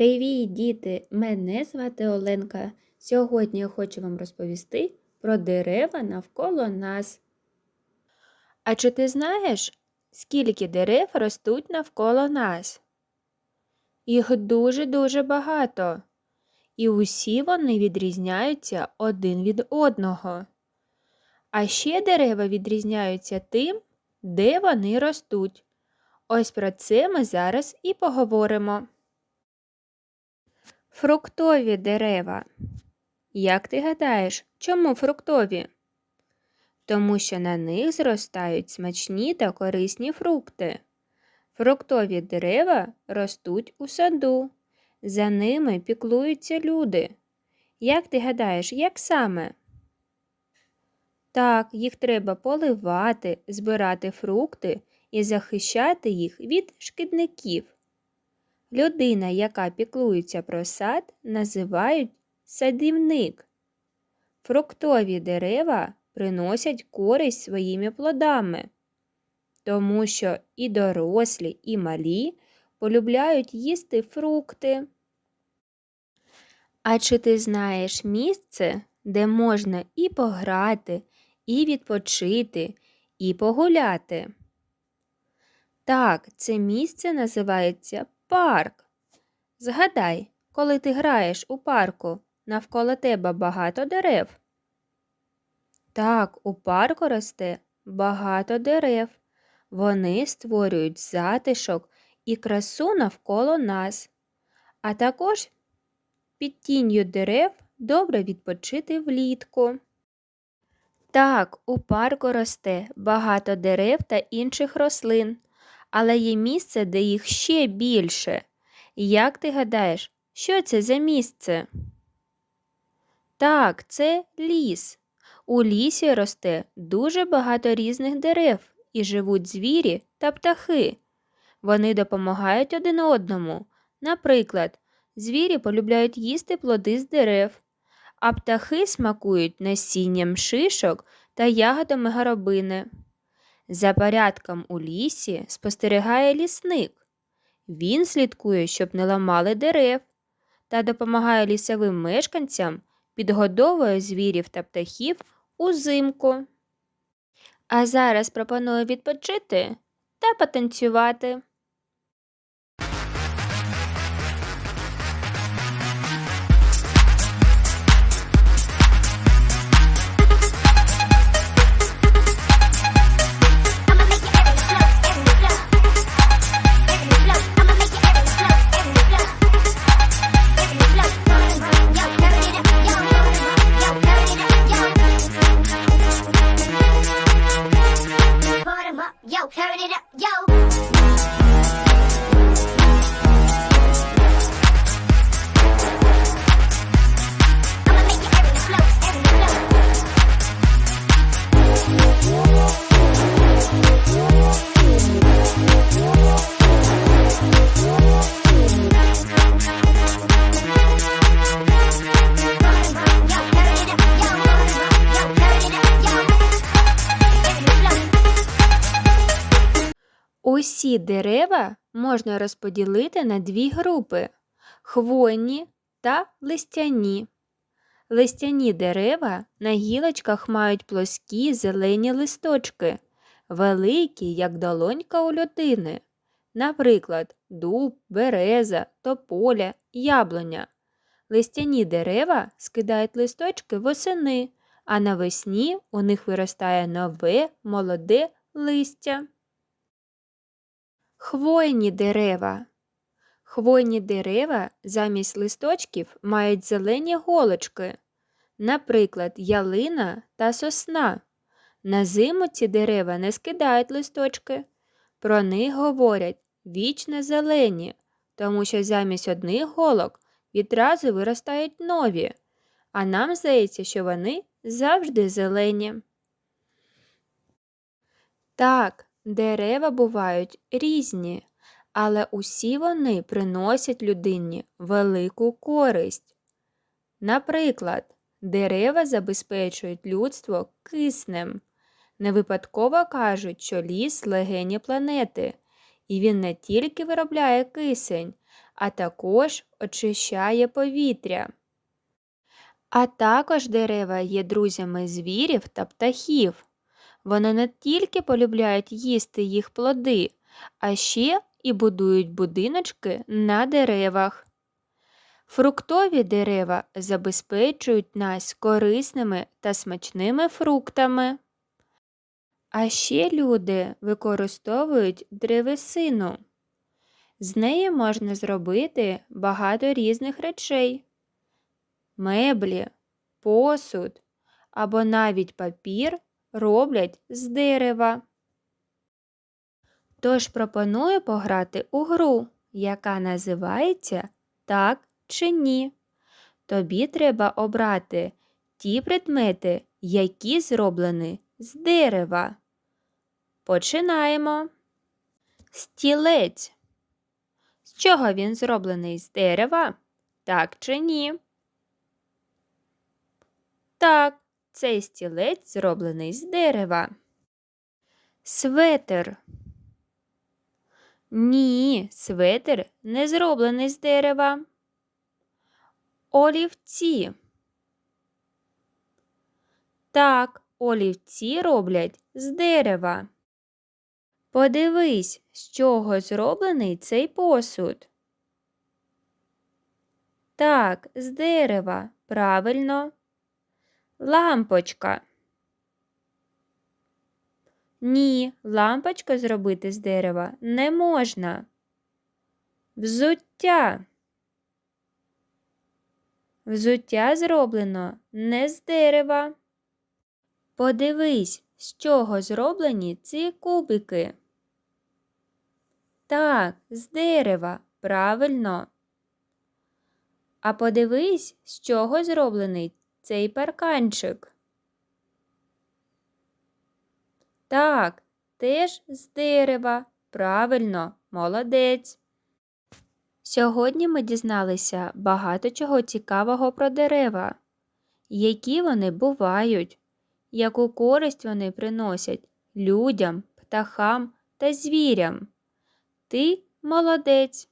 Привіт, діти! Мене звати Оленка. Сьогодні я хочу вам розповісти про дерева навколо нас. А чи ти знаєш, скільки дерев ростуть навколо нас? Їх дуже-дуже багато. І усі вони відрізняються один від одного. А ще дерева відрізняються тим, де вони ростуть. Ось про це ми зараз і поговоримо. Фруктові дерева. Як ти гадаєш, чому фруктові? Тому що на них зростають смачні та корисні фрукти. Фруктові дерева ростуть у саду. За ними піклуються люди. Як ти гадаєш, як саме? Так, їх треба поливати, збирати фрукти і захищати їх від шкідників. Людина, яка піклується про сад, називають садівник. Фруктові дерева приносять користь своїми плодами, тому що і дорослі, і малі полюбляють їсти фрукти. А чи ти знаєш місце, де можна і пограти, і відпочити, і погуляти? Так, це місце називається парк. Згадай, коли ти граєш у парку, навколо тебе багато дерев. Так, у парку росте багато дерев. Вони створюють затишок і красу навколо нас. А також під тінню дерев добре відпочити влітку. Так, у парку росте багато дерев та інших рослин але є місце, де їх ще більше. Як ти гадаєш, що це за місце? Так, це ліс. У лісі росте дуже багато різних дерев і живуть звірі та птахи. Вони допомагають один одному. Наприклад, звірі полюбляють їсти плоди з дерев, а птахи смакують насінням шишок та ягодами горобини. За порядком у лісі спостерігає лісник. Він слідкує, щоб не ламали дерев, та допомагає лісовим мешканцям, підгодовує звірів та птахів узимку. А зараз пропоную відпочити та потанцювати. Усі дерева можна розподілити на дві групи хвойні та листяні. Листяні дерева на гілочках мають плоскі зелені листочки, великі, як долонька у людини. Наприклад, дуб, береза, тополя, яблуня. Листяні дерева скидають листочки восени, а навесні у них виростає нове молоде листя. Хвойні дерева. Хвойні дерева замість листочків мають зелені голочки, наприклад, ялина та сосна. На зиму ці дерева не скидають листочки. Про них говорять вічно зелені, тому що замість одних голок відразу виростають нові, а нам здається, що вони завжди зелені. Так, дерева бувають різні, але усі вони приносять людині велику користь. Наприклад, дерева забезпечують людство киснем. Не випадково кажуть, що ліс легені планети, і він не тільки виробляє кисень, а також очищає повітря. А також дерева є друзями звірів та птахів. Вони не тільки полюбляють їсти їх плоди, а ще і будують будиночки на деревах. Фруктові дерева забезпечують нас корисними та смачними фруктами. А ще люди використовують древесину. З неї можна зробити багато різних речей меблі, посуд або навіть папір роблять з дерева. Тож пропоную пограти у гру, яка називається Так чи ні. Тобі треба обрати ті предмети, які зроблені з дерева. Починаємо. Стілець. З чого він зроблений з дерева? Так чи ні? Так, цей стілець зроблений з дерева. Светер. Ні, светер не зроблений з дерева. Олівці. Так, олівці роблять з дерева. Подивись, з чого зроблений цей посуд. Так, з дерева. Правильно. Лампочка. Ні, лампочка зробити з дерева не можна. Взуття. Взуття зроблено не з дерева. Подивись, з чого зроблені ці кубики. Так, з дерева, правильно. А подивись, з чого зроблений цей парканчик. Так, теж з дерева. Правильно, молодець. Сьогодні ми дізналися багато чого цікавого про дерева, які вони бувають, яку користь вони приносять людям, птахам та звірям. Ти молодець.